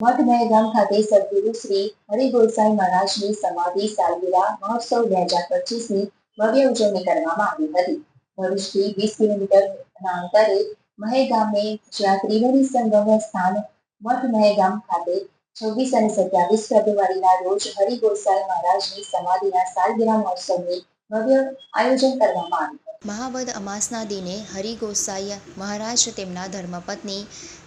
મઠ મહેગામ ખાતે સદગુરુ શ્રી હરિગોસાઈ મહારાજની સમાધિ સાલગીરા મહોત્સવ બે હજાર પચીસની ભવ્ય ઉજવણી કરવામાં આવી હતી. ભરૂચથી વીસ કિલોમીટરના અંતરે મહેગામે જ્યાં ત્રિવેણી સંગમ સ્થાન મઠ મહેગામ ખાતે છવ્વીસ અને સત્યાવીસ ફેબ્રુઆરીના રોજ હરિગોસાઈ મહારાજની સમાધિના સાલગીરા મહોત્સવની ભવ્ય આયોજન કરવામાં આવ્યું મહાવદ અમાસના દિને હરિગોસાઈ મહારાજ તેમના ધર્મપત્ની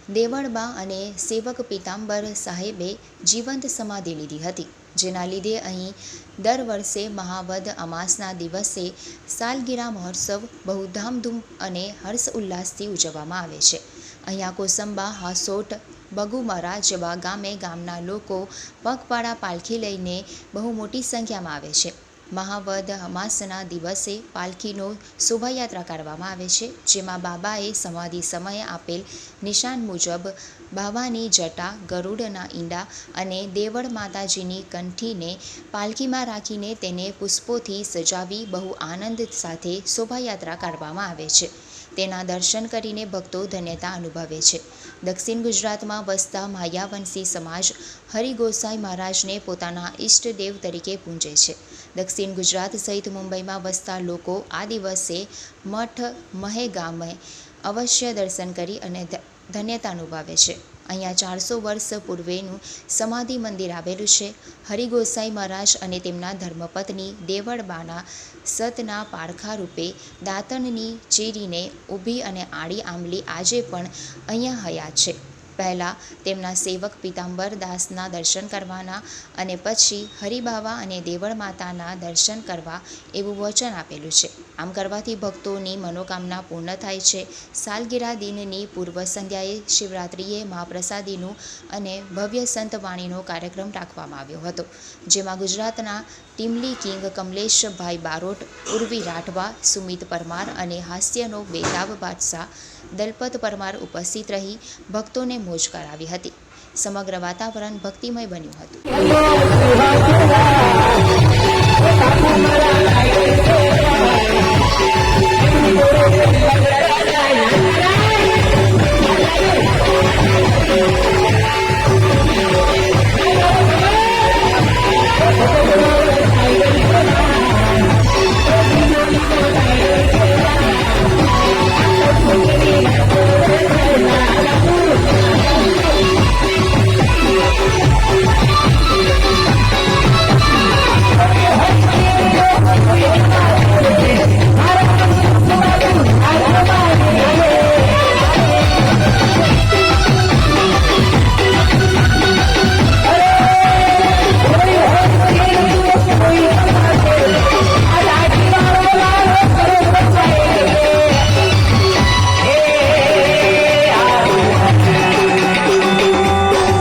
દેવળબા અને સેવક પીતાંબર સાહેબે જીવંત સમાધિ લીધી હતી, જેના લીધે અહીં દર વર્ષે મહાવદ અમાસના દિવસે સાલગીરા મહોત્સવ બહુ ધામધૂમ અને હર્ષ ઉલ્લાસથી ઉજવવામાં આવે છે. અહીંયા કોસંબા, હાસોટ, બગુમરા જેવા ગામે ગામના લોકો પગપાળા પાલખી લઈને બહુ મોટી સંખ્યામાં આવે છે. મહાવદ અમાસના દિવસે પાલખીનો શોભાયાત્રા કાઢવામાં આવે છે, જેમાં બાબાએ સમાધિ સમયે આપેલ નિશાન મુજબ બાબાની જટા, ગરુડના ઈંડા અને દેવળ માતાજીની કંઠીને પાલખીમાં રાખીને તેને પુષ્પોથી સજાવી બહુ આનંદ સાથે શોભાયાત્રા કાઢવામાં આવે છે. તેના દર્શન કરીને ભક્તો ધન્યતા અનુભવે છે. દક્ષિણ ગુજરાતમાં વસતા માયાવંશી સમાજ હરિગોસાઈ મહારાજને પોતાના ઈષ્ટદેવ તરીકે પૂજે છે. દક્ષિણ ગુજરાત સહિત મુંબઈમાં વસતા લોકો આ દિવસે મઠ મહેગામે અવશ્ય દર્શન કરી અને ધન્યતા અનુભવે છે. અહીંયા ચારસો વર્ષ પૂર્વેનું સમાધિ મંદિર આવેલું છે. હરિગોસાઈ મહારાજ અને તેમના ધર્મપત્ની દેવળબાના સતના પારખા રૂપે દાંતણની ચીરીને ઊભી અને આડી આંબલી આજે પણ અહીંયા હયાત છે. પહેલાં તેમના સેવક પીતાંબર દાસના દર્શન કરવાના અને પછી હરિબાવા અને દેવળ માતાના દર્શન કરવા એવું વચન આપેલું છે. આમ કરવાથી ભક્તોની મનોકામના પૂર્ણ થાય છે. સાલગીરા દિનની પૂર્વ સંધ્યાએ શિવરાત્રિએ મહાપ્રસાદીનું અને ભવ્ય સંત વાણીનો કાર્યક્રમ રાખવામાં આવ્યો હતો, જેમાં ગુજરાતના ટીમલી કિંગ કમલેશભાઈ બારોટ, ઉર્વી રાઠવા, સુમિત પરમાર અને હાસ્યનો બેતાબ બાદશાહ દલપત પરમાર ઉપસ્થિત રહી ભક્તોને મોજ કરાવી હતી. સમગ્ર વાતાવરણ ભક્તિમય બન્યું હતું.